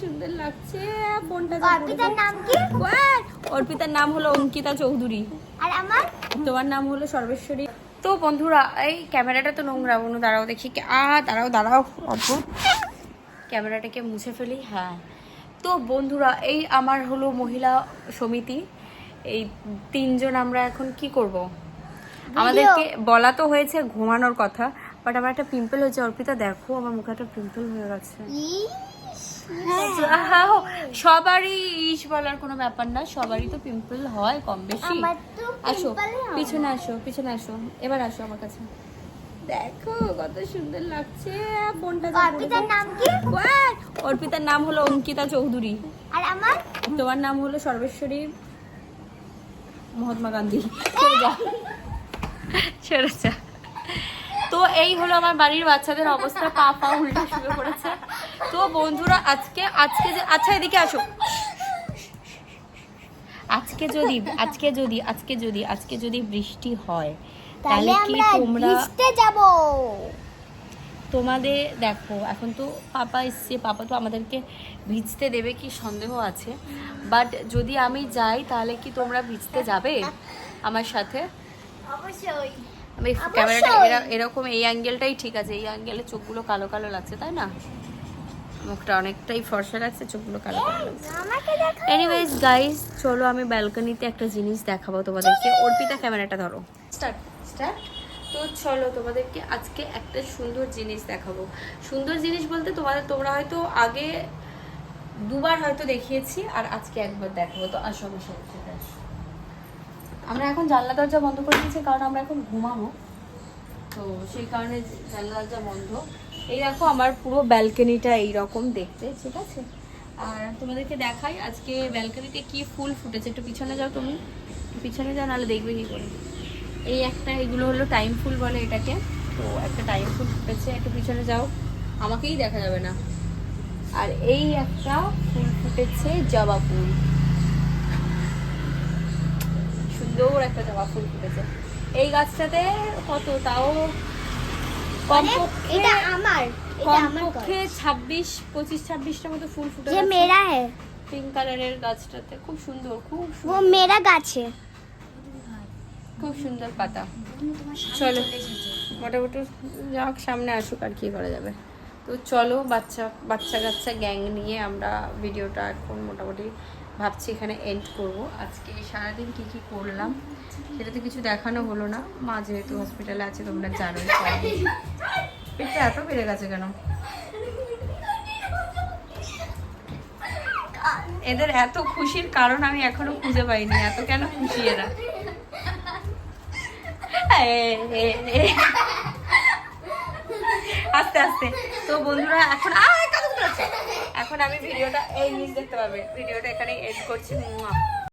সুন্দর লাগছে বোনটা অর্পিতার নাম কি? অর্পিতার নাম হলো অঙ্কিতা চৌধুরী। আর আমার? তোমার নাম হলো সর্বেশ্বরী। তো বন্ধুরা এই ক্যামেরাটা তো নোংরা বনু দাঁড়াও দেখি আ দাঁড়াও দাঁড়াও অদ্ভুত ক্যামেরাটাকে মুছে ফেলি হ্যাঁ। তো বন্ধুরা এই আমার হলো মহিলা সমিতি। এই তিনজন আমরা এখন কি করব? আমাদেরকে বলা তো হয়েছে ঘুমানোর কথা বাট আমার একটা পিম্পল হয়েছে। অর্পিতা দেখো আমার মুখে একটা পিম্পল হয়ে গেছে। সবারই ইস বলার কোনো ব্যাপার না সবারই তো পিম্পল হয় কম বেশি। আসো পিছনে আসো পিছনে আসো এবার আসো আমার কাছে। দেখো কত সুন্দর লাগছে বোনটা অর্পিতার নাম কি? অর্পিতার নাম হলো অঙ্কিতা চৌধুরী। আর আমার? তোমার নাম হলো সর্বেশ্বরী মহাত্মা গান্ধী। সরে যা। সরে যা। তো এই হলো আমার বাড়ির বাচ্চাদের অবস্থা পা পা উল্টা শুয়ে পড়েছে। তো বন্ধুরা আজকে আজকে যে আচ্ছা এদিকে আসো। আজকে যদি আজকে যদি আজকে যদি আজকে যদি বৃষ্টি হয় তাহলে কি তোমরা যাব। তোমাদের দেখো এখন তো পাপা এসছে পাপা তো আমাদেরকে ভিজতে দেবে কি সন্দেহ আছে। বাট যদি আমি যাই তাহলে কি তোমরা ভিজতে যাবে আমার সাথে? অবশ্যই। আমি। ক্যামেরাটা এরা- এরকম এই অ্যাঙ্গেলটাই ঠিক আছে। এই অ্যাঙ্গেলে চোখগুলো কালো কালো লাগছে তাই না? মুখটা অনেকটাই ফর্সা লাগছে চোখগুলো কালো কালো লাগছে। আমাকে দেখো এনিওয়েজ গাইস চলো আমি ব্যালকনিতে একটা জিনিস দেখাবো তোমাদেরকে। অর্পিতা ক্যামেরাটা ধরো। স্টার্ট স্টার্ট তো চলো তোমাদেরকে আজকে একটা সুন্দর জিনিস দেখাবো। সুন্দর জিনিস বলতে তোমাদের তোমরা হয়তো আগে দুবার হয়তো দেখিয়েছি আর আজকে একবার দেখাবো। তো আসো আমার সাথে। আমরা এখন জানলা দরজা বন্ধ করে দিয়েছি, কারণ আমরা এখন ঘুমাবো। তো সেই কারণে জানলা দরজা বন্ধ। এই দেখো, আমার পুরো ব্যালকনিটা এইরকম দেখতে, ঠিক আছে? আর তোমাদেরকে দেখাই, আজকে ব্যালকনিতে কি ফুল ফুটেছে। একটু পিছনে যাও তুমি। পিছনে যাও, নাহলে দেখবে কি করে। এই একটা, এগুলো হলো টাইম ফুল বলে এটাকে। তো একটা টাইম ফুল ফুটেছে, একটু পিছনে যাও। আমাকেই দেখা যাবে না। আর এই একটা ফুল ফুটেছে জবা ফুল। দৌড় একটা জবা ফুল ফুটেছে। এই গাছটাতে কত? তাও মানে কমপক্ষে আমার কমপক্ষে ছাব্বিশ পঁচিশ ছাব্বিশটা মতো ফুল ফুটে মেয়েরা পিঙ্ক কালারের গাছটাতে। খুব সুন্দর খুব ও মেরা গাছে। খুব সুন্দর পাতা। চলো মোটামুটি যাক সামনে আসুক আর কি করা যাবে। তো চলো বাচ্চা বাচ্চা কাচ্চা গ্যাং নিয়ে আমরা ভিডিওটা এখন মোটামুটি ভাবছি এখানে এন্ড করব। আজকে সারাদিন কি কি করলাম সেটা তো কিছু দেখানো হলো না। মা যেহেতু হসপিটালে আছে তোমরা জানোই পেটটা এত বেড়ে গেছে কেন? এদের এত খুশির কারণ আমি এখনও খুঁজে পাইনি এত কেন খুশি এরা। আস্তে আস্তে। তো বন্ধুরা এখন আ, কাদু কাদু লাগছে। এখন আমি ভিডিওটা এই নিচ দেখতে পাবে ভিডিওটা এখানে এড করছি মুয়া।